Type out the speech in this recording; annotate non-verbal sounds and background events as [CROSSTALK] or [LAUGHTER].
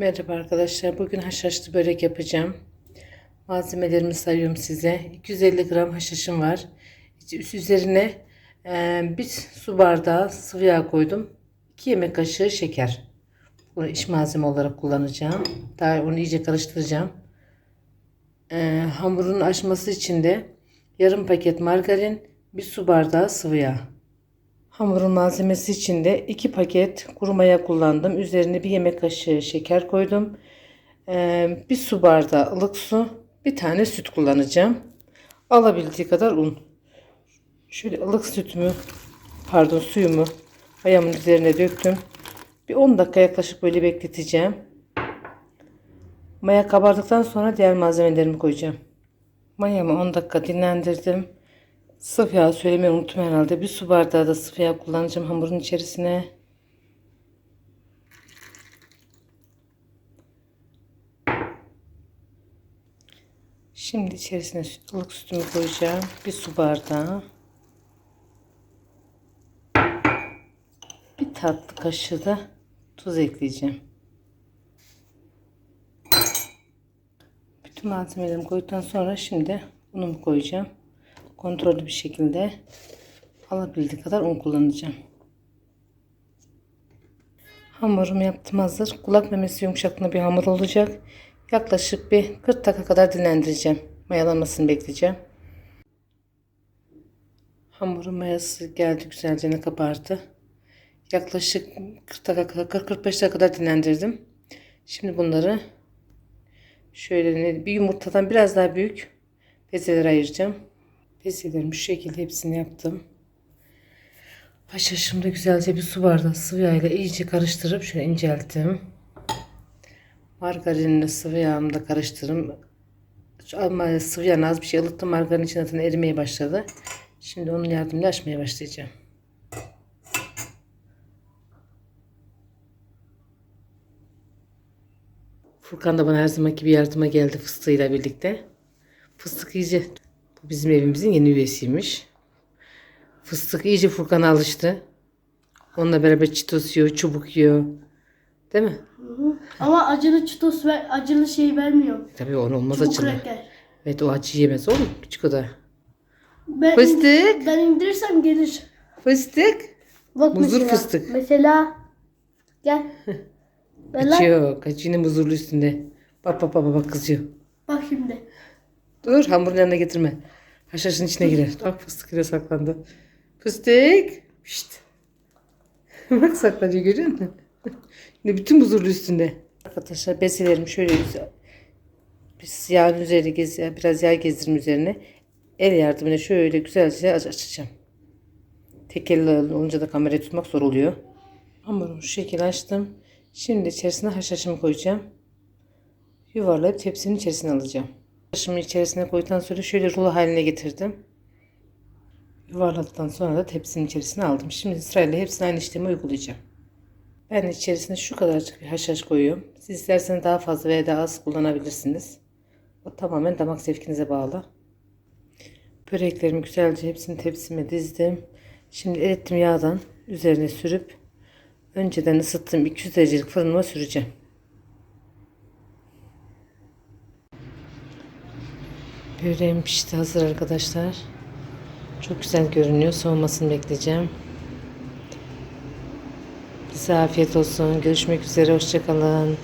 Merhaba arkadaşlar. Bugün haşhaşlı börek yapacağım. Malzemelerimi sayıyorum size. 250 gram haşhaşım var. Üzerine e, bir su bardağı sıvı yağ koydum. 2 yemek kaşığı şeker. Bunu iş malzeme olarak kullanacağım. Daha onu iyice karıştıracağım. E, hamurun açması için de yarım paket margarin, bir su bardağı sıvı yağ. Hamurun malzemesi için de 2 paket kuru maya kullandım. Üzerine bir yemek kaşığı şeker koydum. Ee, bir su bardağı ılık su. Bir tane süt kullanacağım. Alabildiği kadar un. Şöyle ılık sütümü pardon suyumu mayamın üzerine döktüm. Bir 10 dakika yaklaşık böyle bekleteceğim. Maya kabardıktan sonra diğer malzemelerimi koyacağım. Mayamı 10 dakika dinlendirdim. Sıvı yağ söylemeyi unuttum herhalde. Bir su bardağı da sıvı yağ kullanacağım hamurun içerisine. Şimdi içerisine ılık sütümü koyacağım. Bir su bardağı. Bir tatlı kaşığı da tuz ekleyeceğim. Bütün malzemelerimi koyduktan sonra şimdi unumu koyacağım kontrollü bir şekilde alabildiği kadar un kullanacağım. Hamurumu yaptım hazır. Kulak memesi yumuşaklığında bir hamur olacak. Yaklaşık bir 40 dakika kadar dinlendireceğim. Mayalanmasını bekleyeceğim. Hamurun mayası geldi güzelce ne kabardı. Yaklaşık 40 dakika 40-45 dakika kadar dinlendirdim. Şimdi bunları şöyle bir yumurtadan biraz daha büyük bezelere ayıracağım. Bezelerimi şu şekilde hepsini yaptım. Haşhaşımda güzelce bir su bardağı sıvı yağ ile iyice karıştırıp şöyle incelttim. Margarinle sıvı yağımı da karıştırdım. Ama sıvı yağını az bir şey ılıttım. Margarin içine zaten erimeye başladı. Şimdi onun yardımıyla açmaya başlayacağım. Furkan da bana her zamanki bir yardıma geldi fıstığıyla birlikte. Fıstık iyice bu bizim evimizin yeni üyesiymiş. Fıstık iyice Furkan'a alıştı. Onunla beraber çitos yiyor, çubuk yiyor. Değil mi? Ama acılı çitos ver, acılı şey vermiyor. Tabii onun olmaz Çubuk acılı. kraker. Evet o acı yemez oğlum. Küçük o da. Ben, Fıstık. Ben indirirsem gelir. Fıstık. Bak Muzur mesela, fıstık. Mesela gel. [LAUGHS] Bella Kaçıyor. Kaçıyor yine muzurlu üstünde. Bak bak bak bak, bak kızıyor. bak şimdi. Dur hamurun yanına getirme. Haşhaşın içine girer. [LAUGHS] Bak fıstık yine saklandı. Fıstık. Şşt. [LAUGHS] Bak saklanıyor görüyor musun? [LAUGHS] Yine bütün huzurlu üstünde. Arkadaşlar bezelerimi şöyle güzel. Biz yağın üzerine gez, biraz yağ gezdirim üzerine. El yardımıyla şöyle güzelce aç açacağım. Tek elle olunca da kamerayı tutmak zor oluyor. Hamurumu şu şekilde açtım. Şimdi içerisine haşhaşımı koyacağım. Yuvarlayıp tepsinin içerisine alacağım. Haşhaşımı içerisine koyduktan sonra şöyle rulo haline getirdim. Yuvarladıktan sonra da tepsinin içerisine aldım. Şimdi sırayla hepsini aynı işlemi uygulayacağım. Ben içerisine şu kadarcık bir haşhaş koyuyorum. Siz isterseniz daha fazla veya daha az kullanabilirsiniz. O tamamen damak zevkinize bağlı. Böreklerimi güzelce hepsini tepsime dizdim. Şimdi erittim yağdan üzerine sürüp önceden ısıttığım 200 derecelik fırınıma süreceğim. Böreğim pişti hazır arkadaşlar. Çok güzel görünüyor. Soğumasını bekleyeceğim. Size afiyet olsun. Görüşmek üzere. Hoşçakalın.